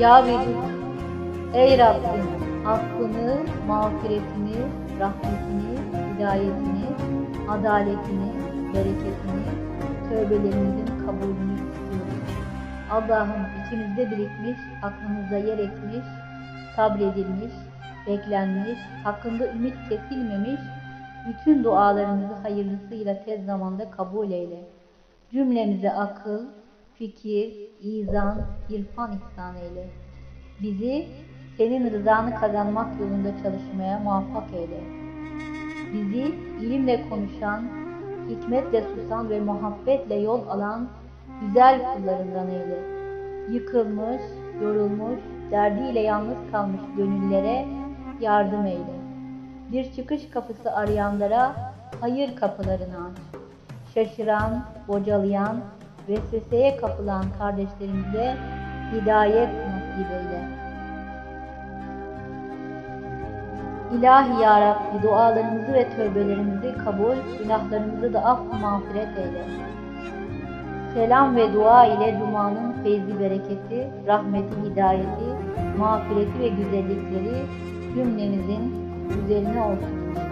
Ya Vedud, ey Rabbim, affını, mağfiretini, rahmetini, hidayetini, adaletini, bereketini, tövbelerimizin kabulünü istiyoruz. Allah'ım içimizde birikmiş, aklımızda yer etmiş, sabredilmiş, beklenmiş, hakkında ümit kesilmemiş, bütün dualarımızı hayırlısıyla tez zamanda kabul eyle. Cümlemize akıl, fikir, izan, irfan ihsan eyle. Bizi senin rızanı kazanmak yolunda çalışmaya muvaffak eyle. Bizi ilimle konuşan, hikmetle susan ve muhabbetle yol alan güzel kullarından eyle. Yıkılmış, yorulmuş, derdiyle yalnız kalmış gönüllere yardım eyle. Bir çıkış kapısı arayanlara hayır kapılarını aç. Şaşıran, bocalayan, vesveseye kapılan kardeşlerimize hidayet nasip eyle. İlahi Ya Rabbi dualarımızı ve tövbelerimizi kabul, günahlarımızı da affı mağfiret eyle. Selam ve dua ile Cuma'nın feyzi bereketi, rahmeti, hidayeti, mağfireti ve güzellikleri cümlemizin üzerine olsun.